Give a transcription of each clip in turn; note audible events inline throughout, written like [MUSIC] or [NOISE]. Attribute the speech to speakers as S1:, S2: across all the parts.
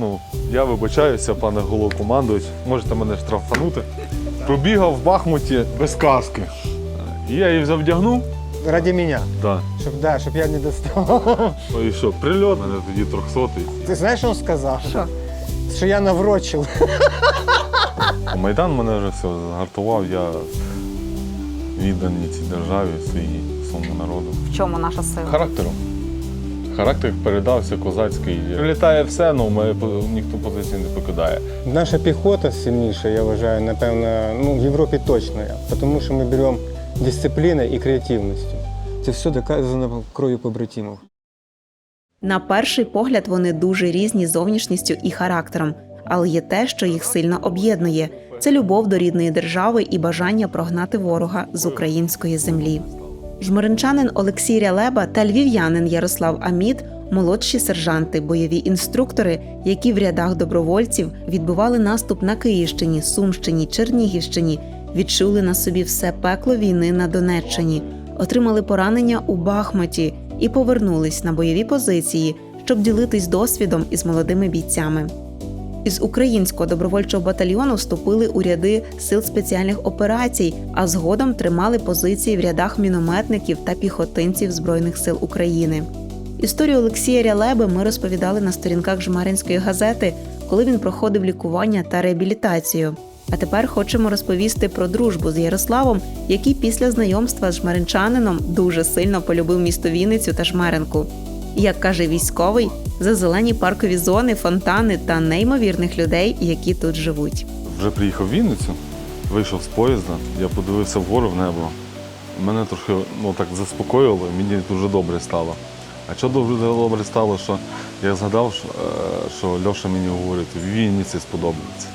S1: ну, я вибачаюся, пане головкомандуюч, можете мене штрафанути. Пробігав в Бахмуті без каски. І я її завдягнув.
S2: Ради меня.
S1: Так.
S2: Щоб, да, щоб я не достав.
S1: Ну і що, прильот, мене тоді трьохсотий.
S2: Ти знаєш, що він сказав? Що? Що я наврочив.
S1: Майдан мене вже все згартував, я відданий цій державі, своїй, своєму народу.
S3: В чому наша сила?
S1: Характером. Характер передався козацький. Прилітає все, ну ми ніхто позиції не покидає.
S2: Наша піхота сильніша, я вважаю, напевно, ну, в Європі точно. Тому що ми беремо дисципліною і креативністю. Це все доказано кров'ю побратимів.
S4: На перший погляд вони дуже різні зовнішністю і характером, але є те, що їх сильно об'єднує це любов до рідної держави і бажання прогнати ворога з української землі. Жмеринчанин Олексій Рялеба та львів'янин Ярослав Амід молодші сержанти, бойові інструктори, які в рядах добровольців відбивали наступ на Київщині, Сумщині, Чернігівщині, відчули на собі все пекло війни на Донеччині, отримали поранення у Бахмуті і повернулись на бойові позиції, щоб ділитись досвідом із молодими бійцями. Із українського добровольчого батальйону вступили у ряди сил спеціальних операцій, а згодом тримали позиції в рядах мінометників та піхотинців Збройних сил України. Історію Олексія Рялеби ми розповідали на сторінках Жмаринської газети, коли він проходив лікування та реабілітацію. А тепер хочемо розповісти про дружбу з Ярославом, який після знайомства з жмеринчанином дуже сильно полюбив місто Вінницю та Жмеринку. Як каже військовий, за зелені паркові зони, фонтани та неймовірних людей, які тут живуть.
S1: Вже приїхав в Вінницю, вийшов з поїзда, я подивився вгору в небо. Мене трохи ну, так заспокоїло, мені дуже добре стало. А що дуже добре стало, що я згадав, що, е, що Льоша мені говорить, в Вінниці сподобається.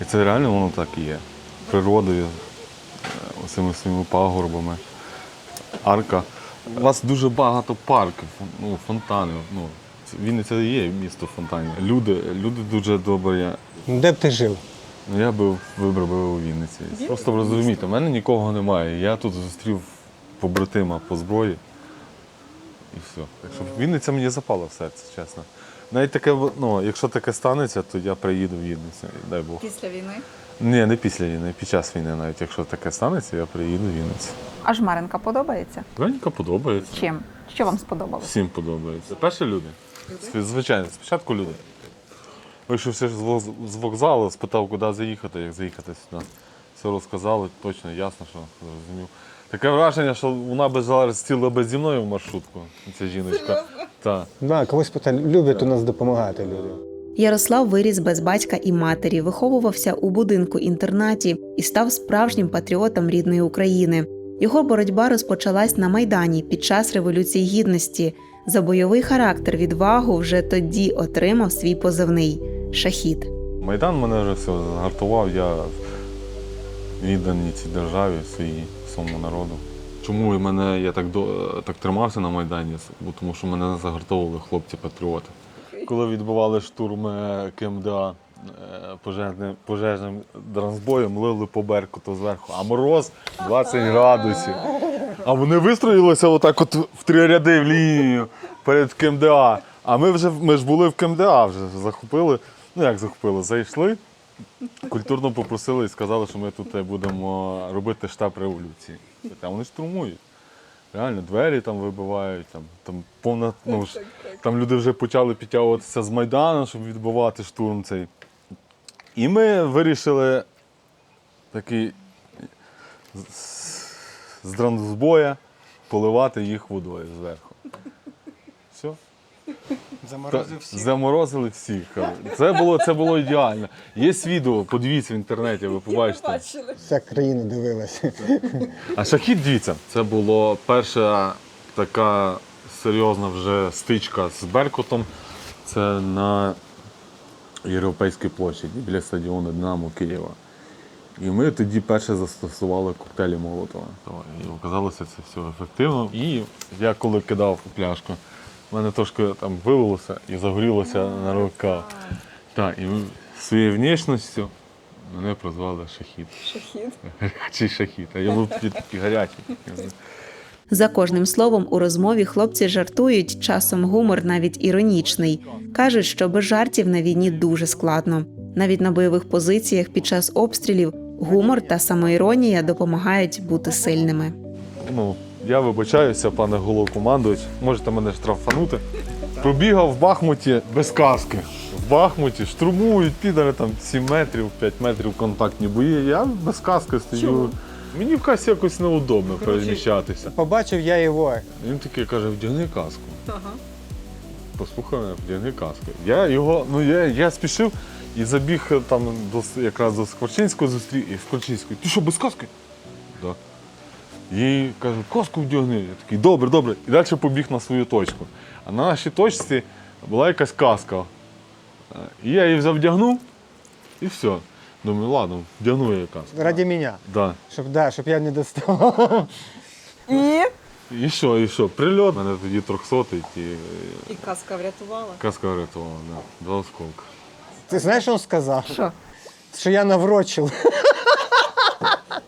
S1: І це реально воно так і є. Природою, е, цими своїми пагорбами, арка. У вас дуже багато парків, ну, фонтанів. Ну, Вінниця є місто фонтанів. Люди, люди дуже добрі.
S2: Де б ти жив?
S1: Ну, я би вибрав би у Вінниці. Просто розумієте, в мене нікого немає. Я тут зустрів побратима по зброї. І все. Так що Вінниця мені запала в серце, чесно. Навіть таке, ну, якщо таке станеться, то я приїду в Вінницю, дай Бог.
S3: Після війни.
S1: Ні, не після війни, під час війни навіть. Якщо таке станеться, я приїду в Вінницю.
S3: А Жмеренка подобається?
S1: Венька подобається.
S3: Чим? Що вам сподобалось?
S1: Всім подобається. Перші люди. Звичайно, спочатку люди. Вийшов все з вокзалу, спитав, куди заїхати, як заїхати сюди. Все розказали, точно, ясно, що зрозумів. Таке враження, що вона би зараз сіла би зі мною в маршрутку, ця жіночка. Так.
S2: Да, когось питали, люблять у нас допомагати люди.
S4: Ярослав виріс без батька і матері, виховувався у будинку інтернаті і став справжнім патріотом рідної України. Його боротьба розпочалась на майдані під час революції гідності. За бойовий характер відвагу вже тоді отримав свій позивний шахід.
S1: Майдан мене вже все згартував, я відданий цій державі, своїй, своєму народу. Чому мене я так до так тримався на Майдані? Бо тому що мене загартовували хлопці-патріоти. Коли відбували штурм е, КМДА е, пожежним, пожежним дранзбоєм, лили по беркуту зверху, а мороз 20 градусів. А вони вистроїлися отак от в три ряди в лінію перед КМДА. А ми вже ми ж були в КМДА, вже захопили. Ну як захопили? Зайшли, культурно попросили і сказали, що ми тут будемо робити штаб революції. А вони штурмують. Реально, двері там вибивають, там, там повна, ну, ж, там люди вже почали підтягуватися з Майдану, щоб відбивати штурм цей. І ми вирішили такий з- з дранзбоя поливати їх водою зверху.
S2: Заморозив
S1: Та- Заморозили всіх. Це було, це було ідеально. Є відео, подивіться в інтернеті, ви побачите.
S2: Вся країна дивилася.
S1: А шахід, дивіться, це була перша така серйозна вже стичка з Беркутом. Це на Європейській площаді біля стадіону Динамо Києва. І ми тоді перше застосували коктейлі Молотова. І оказалося це все ефективно. І я коли кидав пляшку, в мене трошки там вивелося і загорілося на руках. Так, і своєю внешністю мене прозвали шахід.
S3: Шахід.
S1: Гарячий шахід. А я був тоді такий гарячий.
S4: За кожним словом у розмові хлопці жартують, часом гумор навіть іронічний. кажуть, що без жартів на війні дуже складно. Навіть на бойових позиціях під час обстрілів гумор та самоіронія допомагають бути сильними.
S1: Ну, я вибачаюся, пане головкомандувач, можете мене штрафанути. Пробігав в Бахмуті без каски. В Бахмуті штурмують, підари там 7 метрів, 5 метрів контактні бої. Я без каски стою. Мені в касі якось неудобно переміщатися.
S2: Побачив я його.
S1: Він такий каже, вдягни каску. Послухай мене, вдягни каску. Я його, ну я, я спішив і забіг е, там до, якраз до Скворчинського зустрів, і Скворчинський, ти що, без каски? Да. І каже, каску вдягни. Я такий, добре, добре. І далі побіг на свою точку. А на нашій точці була якась каска. І я її взяв вдягнув, і все. Думаю, ладно, вдягну я каску.
S2: Ради мене.
S1: Да.
S2: Щоб, да, щоб я не достав.
S3: І
S1: І що, і що? Прильот. Мене тоді трьохсотий, і
S5: І казка врятувала.
S1: каска врятувала, да. Два осколка.
S2: Ти знаєш, що він сказав?
S3: що?
S2: Що я наврочив.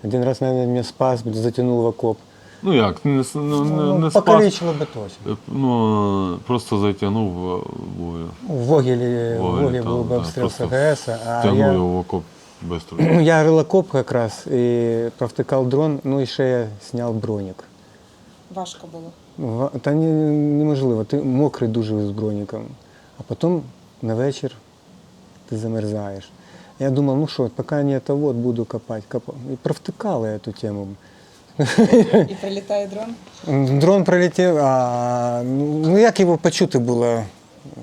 S2: Один раз, наверное, меня спас, затянул в окоп.
S1: Ну як, не, с- ну, не, не спас.
S2: Покалічило би точно.
S1: Е, Ну, просто затягнув е, бою.
S2: У Вогілі, в
S1: Вогілі,
S2: Вогілі
S1: там,
S2: був би
S1: да,
S2: обстріл
S1: просто
S2: СГС, а
S1: Тягнув
S2: я,
S1: його в окоп швидко. [CLEARS THROAT]
S2: я рил окоп якраз і провтикав дрон, ну і ще я зняв бронік.
S5: Важко було.
S2: Ва- Та ні, неможливо, ти мокрий дуже з броніком. А потім на вечір ти замерзаєш. Я думав, ну що, поки не того, от буду копати. Копав. І провтикали я ту тему.
S5: І прилітає дрон.
S2: Дрон прилетів, а ну як його почути було?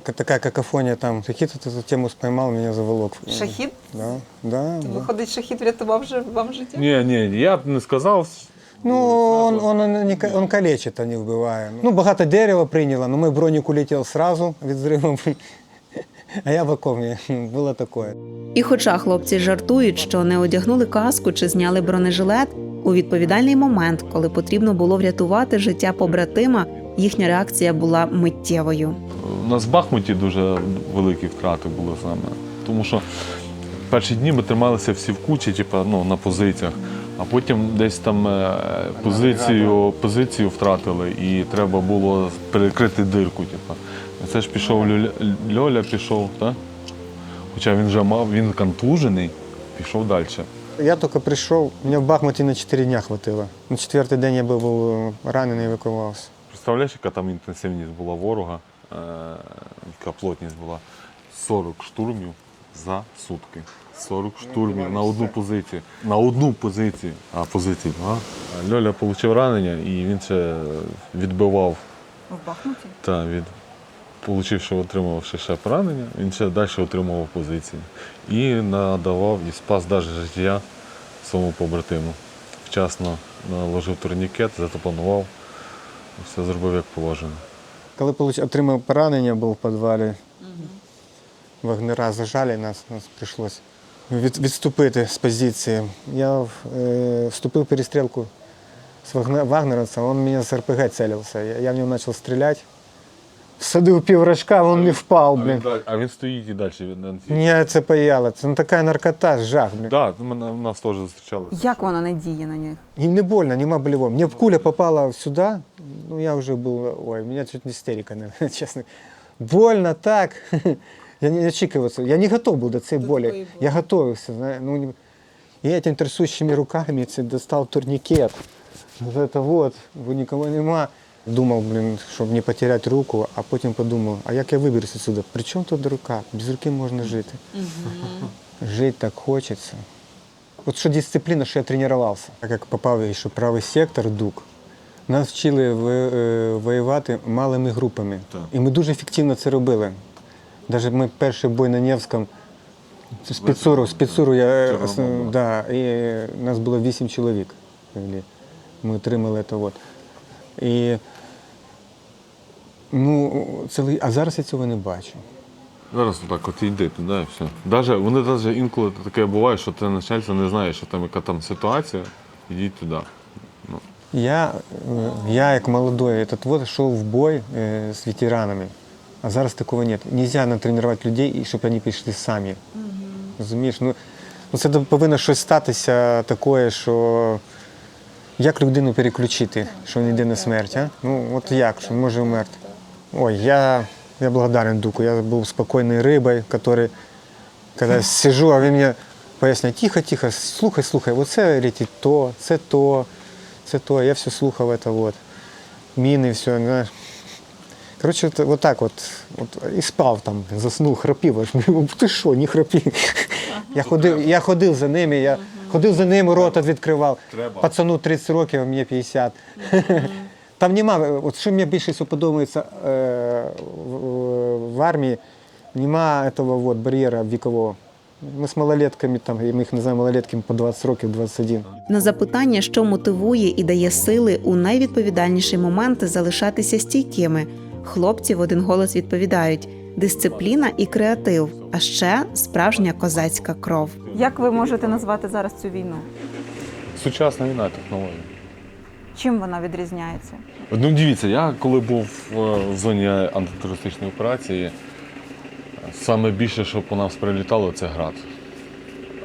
S2: Ка- Така какофонія там. Шахід эту тему споймав, мене заволок.
S3: Шахід?
S2: Да, да, да.
S5: Виходить, шахід врятував же вам життя?
S1: Ні, ні, я б не сказав.
S2: Ну, он, он, не, ка- он калечить, а не вбиває. Ну, багато дерева прийняло, але мій бронік улетів сразу від зриву. А я в окопі. Було таке.
S4: І хоча хлопці жартують, що не одягнули каску чи зняли бронежилет, у відповідальний момент, коли потрібно було врятувати життя побратима, їхня реакція була миттєвою.
S1: У нас в Бахмуті дуже великі втрати були саме. Тому що перші дні ми трималися всі в кучі, типу, ну, на позиціях, а потім десь там е, позицію, позицію втратили і треба було перекрити дирку. Типу. Це ж пішов Льоля, Льоля пішов, так? Хоча він вже мав, він контужений, пішов далі.
S2: Я тільки прийшов, мене в Бахмуті на 4 дня хватило. На четвертий день я був був ранений і евакуювався.
S1: Представляєш, яка там інтенсивність була ворога, е, яка плотність була 40 штурмів за сутки. 40 штурмів на одну позицію. На одну позицію. А позицій багато. Льоля отримав ранення і він ще відбивав
S3: В Бахмуті?
S1: та від. Получивши, отримавши ще поранення, він ще далі отримував позиції. І надавав і спас навіть життя своєму побратиму. Вчасно наложив турнікет, затопанував, все зробив як положено.
S2: Коли получ- отримав поранення, був в підвалі, вагнера зажали, нас, нас прийшлося від, відступити з позиції. Я е, вступив в перестрілку з вагне- вагнеровцем, він мене з РПГ цілився. Я, я в нього почав стріляти Всадив піврожка, він не впав, блін.
S1: А він стоїть і далі від на цій.
S2: Мені це паяло. Це ну, така наркота, жах, блін.
S1: Так, да, мене в нас теж зустрічали.
S3: Як воно не діє на них?
S2: И не больно, нема болевого. Мне куля попала сюда, ну я уже был, ой, у меня чуть не истерика, наверное, [LAUGHS] честно. Больно так. [LAUGHS] Я не очікувався. Я не готов був до цієї
S5: До
S2: болі.
S5: такої болі.
S2: Я готовився. знає, Ну, не- і этим трясущими руками це достав турнікет. Вот это вот, бо нікого нема. Думав, блін, щоб не потеряти руку, а потім подумав, а як я виберуся сюди? При чому тут рука? Без руки можна жити. Жити так хочеться. От що дисципліна, що я тренувався. Так як попав ще правий сектор, ДУК, нас вчили е, воювати малими групами.
S1: Так.
S2: І ми дуже ефективно це робили. Навіть ми перший бой на Невському, спецуру, спецуру я е, да, і нас було вісім чоловік. Ми отримали це. От. І, ну, це, ли- а зараз я цього не бачу.
S1: Зараз так от йди туди і все. Даже, вони навіть інколи таке буває, що ти начальство не знає, що там яка там ситуація, йдіть туди. Ну,
S2: Я, я як молодой, этот вот йшов в бой е, з ветеранами, а зараз такого нет. Нельзя натренувати людей, і щоб вони пішли самі. Розумієш? Ну, ну це повинно щось статися таке, що Як людину переключити, що він йде на смерть, а? Ну, от як, що може вмерти? Ой, я, я благодарен Дуку. Я був спокійною рибою, який, коли сижу, а він мені поясняє, тихо, тихо, слухай, слухай, оце говорить, то, це то, це то. Я все слухав, це от. Міни, все, знаєш. Коротше, от, от так от, от і спав там, заснув, храпів. Аж [LAUGHS] ти що, не храпів. Я ходив, я ходив за ними, я ходив за ними, рота відкривав. Пацану 30 років, а мені 50. Там нема, от що мені більше всього подобається е, в, в армії, нема этого вот бар'єра вікового. Ми з малолетками, там, ми їх називаємо малолетками по 20 років, 21.
S4: На запитання, що мотивує і дає сили у найвідповідальніші моменти залишатися стійкими, хлопці в один голос відповідають: дисципліна і креатив, а ще справжня козацька кров.
S3: Як ви можете назвати зараз цю війну?
S1: Сучасна війна технологія.
S3: Чим вона відрізняється?
S1: Ну, дивіться, я коли був е, в зоні антитерористичної операції, саме більше, що по нас прилітало, це град.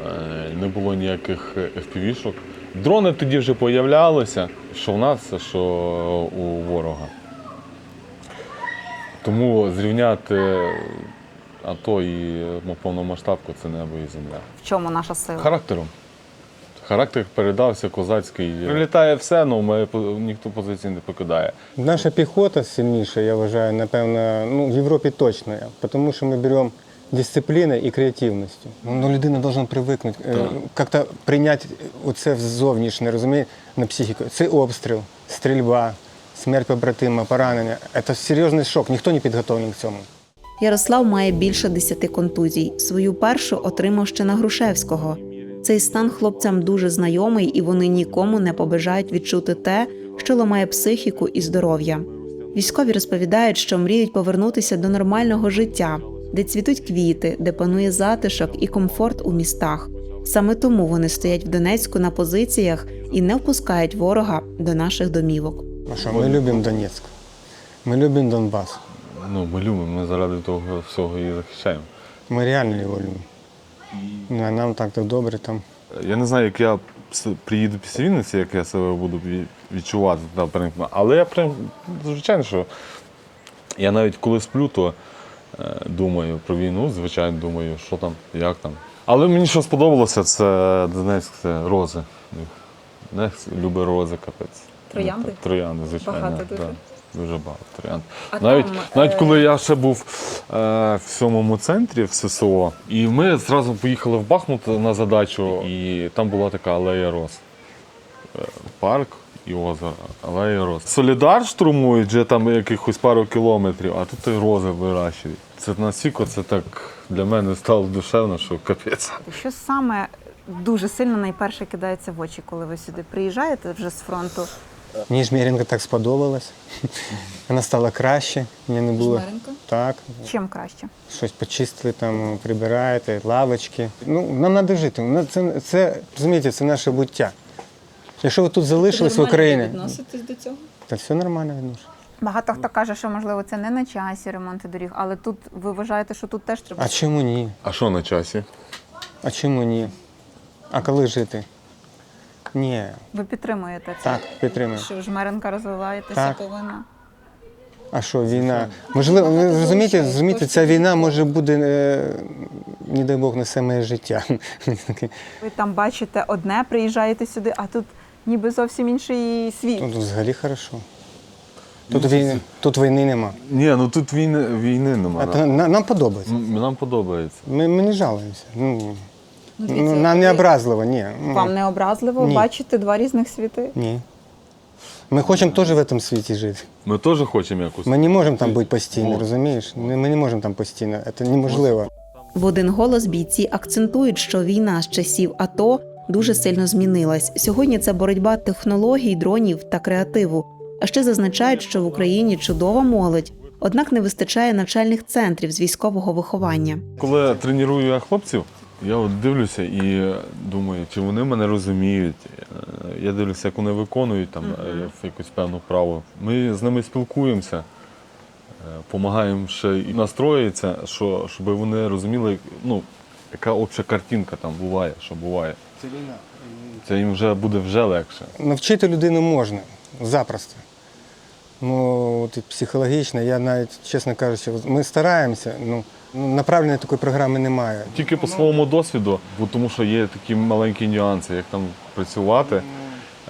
S1: Е, Не було ніяких FPV-шок. Дрони тоді вже появлялися, що в нас, що у ворога. Тому зрівняти АТО і повномасштабку це небо і земля.
S3: В чому наша сила?
S1: Характером. Характер передався козацький. Прилітає все, але ми ніхто позиції не покидає.
S2: Наша піхота сильніша, я вважаю, напевно, ну, в Європі точно, тому що ми беремо дисципліною і креативністю. Ну, людина повинна привикнути, е, як-то прийняти оце зовнішнє, розуміє, на психіку. Це обстріл, стрільба, смерть побратима, поранення. Це серйозний шок, ніхто не підготовлений к цьому.
S4: Ярослав має більше десяти контузій. Свою першу отримав ще на Грушевського. Цей стан хлопцям дуже знайомий, і вони нікому не побажають відчути те, що ламає психіку і здоров'я. Військові розповідають, що мріють повернутися до нормального життя, де цвітуть квіти, де панує затишок і комфорт у містах. Саме тому вони стоять в Донецьку на позиціях і не впускають ворога до наших домівок.
S2: Ну що, ми любимо Донецьк, ми любимо Донбас,
S1: Ну, ми любимо, ми заради того всього і захищаємо.
S2: ми реально його любимо. Ну, а Нам так то добре там.
S1: Я не знаю, як я приїду після Вінниці, як я себе буду відчувати та перемкну. Але я прям, звичайно, що я навіть коли сплю, то е, думаю про війну, звичайно, думаю, що там, як там. Але мені що сподобалося, це Донецьк, це рози. Донецьк любить рози, капець.
S5: Троянди?
S1: Троянди, звичайно.
S5: Багато дуже?
S1: да. Дуже багато.
S5: А
S1: навіть,
S5: там,
S1: навіть
S5: е,
S1: коли я ще був е, в сьомому центрі в ССО, і ми зразу поїхали в Бахмут на задачу, і там була така алея роз. Е, Парк і озеро, алея роз. Солідар штурмують вже там якихось пару кілометрів, а тут і рози вирощують. Це настільки це так для мене стало душевно, що капець.
S3: Що саме дуже сильно найперше кидається в очі, коли ви сюди приїжджаєте вже з фронту?
S2: Мені жмеренка так сподобалась. [LAUGHS] Вона стала краще, мені не було. Так,
S3: Чим краще?
S2: щось почистили, там, прибираєте, лавочки. Ну, нам треба жити. Це, це, розумієте, це наше буття. Якщо ви тут залишились в Україні,
S5: відноситесь до цього?
S2: то все нормально відносно.
S3: Багато хто каже, що можливо це не на часі ремонти доріг, але тут ви вважаєте, що тут теж треба.
S2: А чому ні?
S1: А що на часі?
S2: А чому ні? А коли жити? Ні,
S3: Ви підтримуєте це?
S2: так, підтримую.
S3: Що Жмеренка розвиваєтеся
S2: Так.
S3: повинна?
S2: А що, війна? Можливо, ви розумієте, розумієте, ця війна може бути, е, не дай Бог, несе моє життя.
S3: Ви там бачите одне, приїжджаєте сюди, а тут ніби зовсім інший світ.
S2: Тут взагалі хорошо. Тут, війни, тут війни нема.
S1: Ні, ну тут війни, війни
S2: А
S1: немає.
S2: то на- нам подобається.
S1: Нам подобається.
S2: Ми, ми не жалуємося. Ну,
S5: дивіться,
S2: ну, нам не
S5: ви-
S2: образливо, ні. Ну,
S3: Вам не образливо
S2: Ні.
S3: бачити два різних світи?
S2: Ні. Ми хочемо теж в цьому світі жити.
S1: Ми теж хочемо якось.
S2: Ми не можемо там бути постійно, розумієш? Ми ми не можемо там постійно. Це неможливо.
S4: В один голос бійці акцентують, що війна з часів АТО дуже сильно змінилась. Сьогодні це боротьба технологій, дронів та креативу. А ще зазначають, що в Україні чудова молодь, однак не вистачає навчальних центрів з військового виховання.
S1: Коли треную я хлопців, я от дивлюся і думаю, чи вони мене розуміють. Е, Я дивлюся, як вони виконують там е, якусь певну вправу. Ми з ними спілкуємося, допомагаємо ще і настроїться, що, щоб вони розуміли, ну, яка обща картинка там буває, що буває.
S2: Це війна.
S1: це їм вже буде вже легше.
S2: Навчити людину можна запросто. Ну, от психологічно, я навіть, чесно кажучи, ми стараємося, ну, направленої такої програми немає.
S1: Тільки по своєму досвіду, бо тому що є такі маленькі нюанси, як там працювати,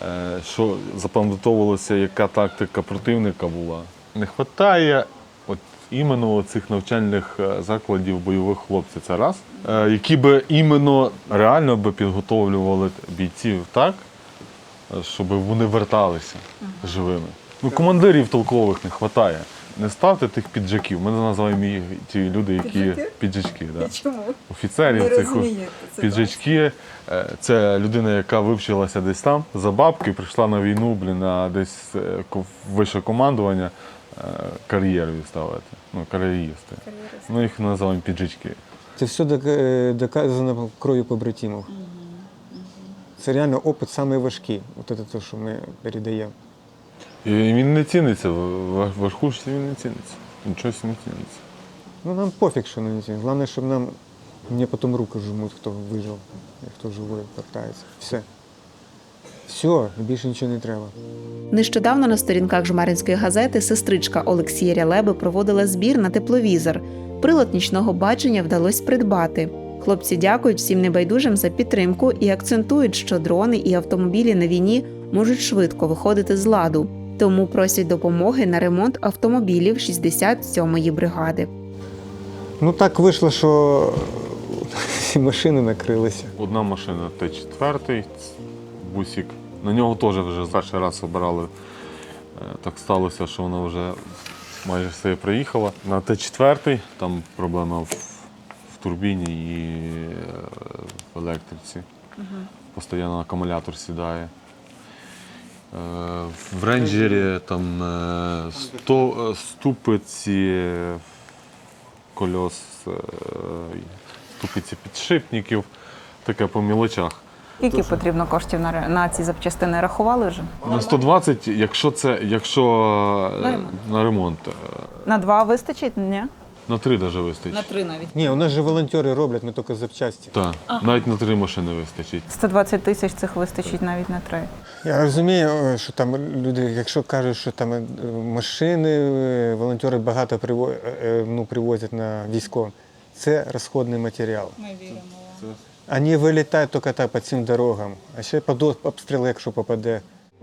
S1: е, що запам'ятовувалося, яка тактика противника була. Не вистачає от іменно цих навчальних е, закладів бойових хлопців. Це раз, е, які би іменно реально би підготовлювали бійців так, щоб вони верталися живими. Ну, командирів толкових не вистачає. Не ставте тих піджаків. Ми називаємо їх ті люди, які
S3: Піджаки?
S1: піджаки. Да.
S3: Чому?
S1: Офіцерів
S3: Не
S1: цих піджачки. Е, Це людина, яка вивчилася десь там за бабки, прийшла на війну, блін, а десь е, вище командування е, кар'єрою ставити. Ну, кар'єристи. Ну, їх називаємо піджачки.
S2: Це все док- доказано кров'ю побратимів. Це реально опит найважкий. От це те, що ми передаємо.
S1: І він не ціниться, в верхушці він не ціниться. Нічого не ціниться.
S2: Ну нам пофіг, що не ці. Головне, щоб нам мені потім руки жмуть, хто вижив, і хто живий, повертається. Все. Все, більше нічого не треба.
S4: Нещодавно на сторінках жмеринської газети сестричка Олексія Рялеби проводила збір на тепловізор. Прилад нічного бачення вдалося придбати. Хлопці дякують всім небайдужим за підтримку і акцентують, що дрони і автомобілі на війні можуть швидко виходити з ладу. Тому просять допомоги на ремонт автомобілів 67-ї бригади.
S2: Ну так вийшло, що всі машини накрилися.
S1: Одна машина Т4, бусик. На нього теж вже перший раз обирали. Е, Так сталося, що вона вже майже все приїхала. На Т4 там проблема в, в турбіні і е, в електриці. Постійно акумулятор сідає. Е, В рейнджері там е, сто, е, ступиці кольос, е, ступиці підшипників, таке по мілочах.
S3: Скільки потрібно коштів на, на ці запчастини? Рахували вже?
S1: На 120, якщо це якщо е,
S3: На ремонт.
S1: На
S3: два вистачить? Ні?
S1: На три навіть вистачить.
S5: На три навіть.
S2: Ні, у нас же волонтери роблять, ми тільки запчасті.
S1: Так, навіть на три машини вистачить.
S3: 120 тисяч цих вистачить навіть на три.
S2: Я розумію, е, що там люди, якщо кажуть, що там е, машини, е, волонтери багато приво- е, ну, привозять на військо, це розходний матеріал.
S5: Ми віримо вам.
S2: Вони вилітають тільки так по цим дорогам, а ще під обстріл, якщо попаде.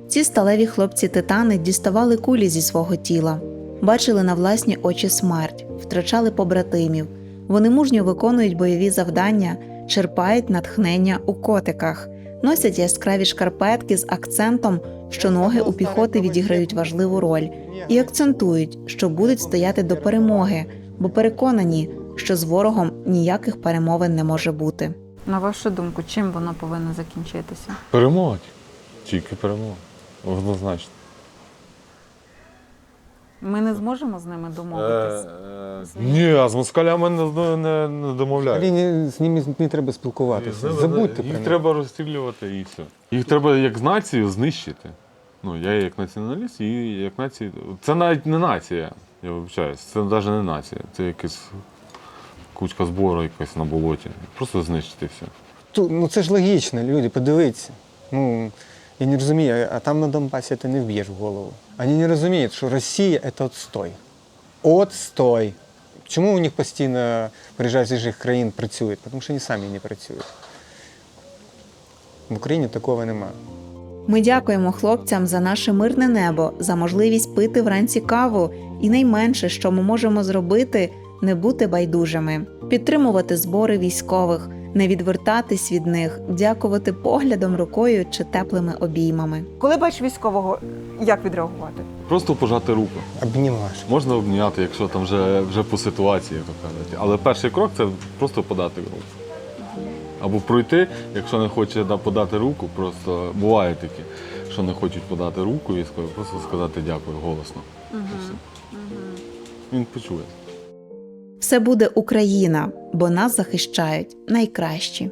S4: Ці сталеві хлопці-титани діставали кулі зі свого тіла, бачили на власні очі смерть, втрачали побратимів. Вони мужньо виконують бойові завдання, черпають натхнення у котиках, носять яскраві шкарпетки з акцентом, що ноги у піхоти відіграють важливу роль, і акцентують, що будуть стояти до перемоги, бо переконані, що з ворогом ніяких перемовин не може бути.
S3: На вашу думку, чим воно повинно закінчитися?
S1: Перемога. Тільки перемога. Однозначно.
S3: Ми не зможемо з ними домовитись.
S1: Е, Ні, а з москалями не, не, не домовляють.
S2: Взагалі з ними не треба спілкуватися. Забудьте
S1: Їх
S2: про них.
S1: треба розстрілювати і все. Їх треба як націю знищити. Ну, я як націоналіст, і як нація. Це навіть не нація, я вибачаюсь. Це навіть не нація. Це якась кучка збору якась на болоті. Просто знищити все.
S2: Ту- Ну це ж логічно, люди, подивіться. Ну, я не розумію, а там на Донбасі ти не вб'єш в голову. Вони не розуміють, що Росія це отстой. Отстой. Чому у них постійно приїжджають з інших країн працюють? Тому що вони самі не працюють. В Україні такого немає.
S4: Ми дякуємо хлопцям за наше мирне небо, за можливість пити вранці каву, і найменше, що ми можемо зробити, не бути байдужими, підтримувати збори військових, не відвертатись від них, дякувати поглядом, рукою чи теплими обіймами.
S3: Коли бачиш військового, як відреагувати?
S1: Просто пожати руку.
S2: Обнімаш.
S1: Можна обняти, якщо там вже, вже по ситуації, як то кажуть. Але перший крок це просто подати руку. Або пройти, якщо не хоче да, подати руку, просто буває таке, що не хочуть подати руку військові, просто сказати дякую голосно. І все. Він почує.
S4: Все буде Україна, бо нас захищають найкращі.